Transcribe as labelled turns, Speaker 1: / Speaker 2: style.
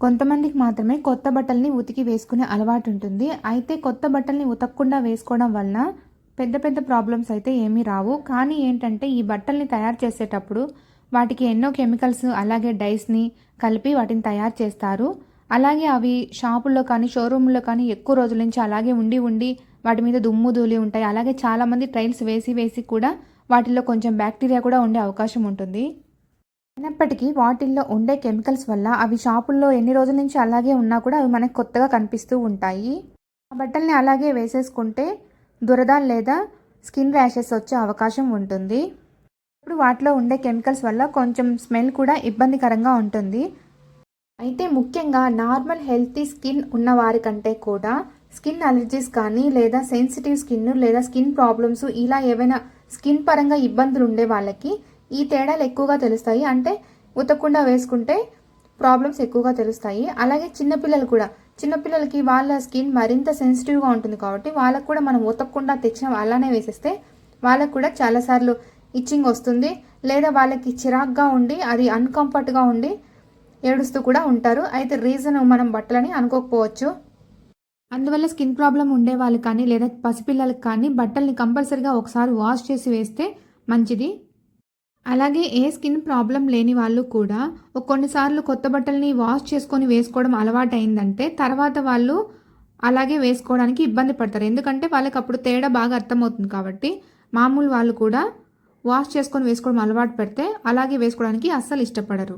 Speaker 1: కొంతమందికి మాత్రమే కొత్త బట్టల్ని ఉతికి వేసుకునే అలవాటు ఉంటుంది. అయితే కొత్త బట్టల్ని ఉతకకుండా వేసుకోవడం వలన పెద్ద పెద్ద ప్రాబ్లమ్స్ అయితే ఏమీ రావు. కానీ ఏంటంటే ఈ బట్టల్ని తయారు చేసేటప్పుడు వాటికి ఎన్నో కెమికల్స్ అలాగే డైస్ని కలిపి వాటిని తయారు చేస్తారు. అలాగే అవి షాపుల్లో కానీ షోరూంలో కానీ ఎక్కువ రోజుల నుంచి అలాగే ఉండి ఉండి వాటి మీద దుమ్ము ధూళి ఉంటాయి. అలాగే చాలామంది ట్రైల్స్ వేసి వేసి కూడా వాటిలో కొంచెం బ్యాక్టీరియా కూడా ఉండే అవకాశం ఉంటుంది. అయినప్పటికీ వాటిల్లో ఉండే కెమికల్స్ వల్ల అవి షాపుల్లో ఎన్ని రోజుల నుంచి అలాగే ఉన్నా కూడా అవి మనకు కొత్తగా కనిపిస్తూ ఉంటాయి. ఆ బట్టల్ని అలాగే వేసేసుకుంటే దురద లేదా స్కిన్ ర్యాషెస్ వచ్చే అవకాశం ఉంటుంది. ఇప్పుడు వాటిలో ఉండే కెమికల్స్ వల్ల కొంచెం స్మెల్ కూడా ఇబ్బందికరంగా ఉంటుంది. అయితే ముఖ్యంగా నార్మల్ హెల్తీ స్కిన్ ఉన్న వారి కంటే కూడా స్కిన్ అలర్జీస్ కానీ లేదా సెన్సిటివ్ స్కిన్ లేదా స్కిన్ ప్రాబ్లమ్స్ ఇలా ఏవైనా స్కిన్ పరంగా ఇబ్బందులు ఉండే వాళ్ళకి ఈ తేడాలు ఎక్కువగా తెలుస్తాయి. అంటే ఉతకుండా వేసుకుంటే ప్రాబ్లమ్స్ ఎక్కువగా తెలుస్తాయి. అలాగే చిన్నపిల్లలు కూడా. చిన్నపిల్లలకి వాళ్ళ స్కిన్ మరింత సెన్సిటివ్గా ఉంటుంది కాబట్టి వాళ్ళకు కూడా మనం ఉతకకుండా తెచ్చిన అలానే వేసేస్తే వాళ్ళకు కూడా చాలాసార్లు ఇచ్చింగ్ వస్తుంది. లేదా వాళ్ళకి చిరాగ్గా ఉండి అది అన్కంఫర్ట్గా ఉండి ఏడుస్తూ కూడా ఉంటారు. అయితే రీజన్ మనం బట్టలని అనుకోకపోవచ్చు. అందువల్ల స్కిన్ ప్రాబ్లం ఉండే వాళ్ళు కానీ లేదా పసిపిల్లలకు కానీ బట్టల్ని కంపల్సరిగా ఒకసారి వాష్ చేసి వేస్తే మంచిది. అలాగే ఏ స్కిన్ ప్రాబ్లం లేని వాళ్ళు కూడా ఒక కొన్నిసార్లు కొత్త బట్టల్ని వాష్ చేసుకొని వేసుకోవడం అలవాటైందంటే తర్వాత వాళ్ళు అలాగే వేసుకోవడానికి ఇబ్బంది పడతారు. ఎందుకంటే వాళ్ళకి అప్పుడు తేడా బాగా అర్థమవుతుంది కాబట్టి మామూలు వాళ్ళు కూడా వాష్ చేసుకొని వేసుకోవడం అలవాటు పెడితే అలాగే వేసుకోవడానికి అస్సలు ఇష్టపడరు.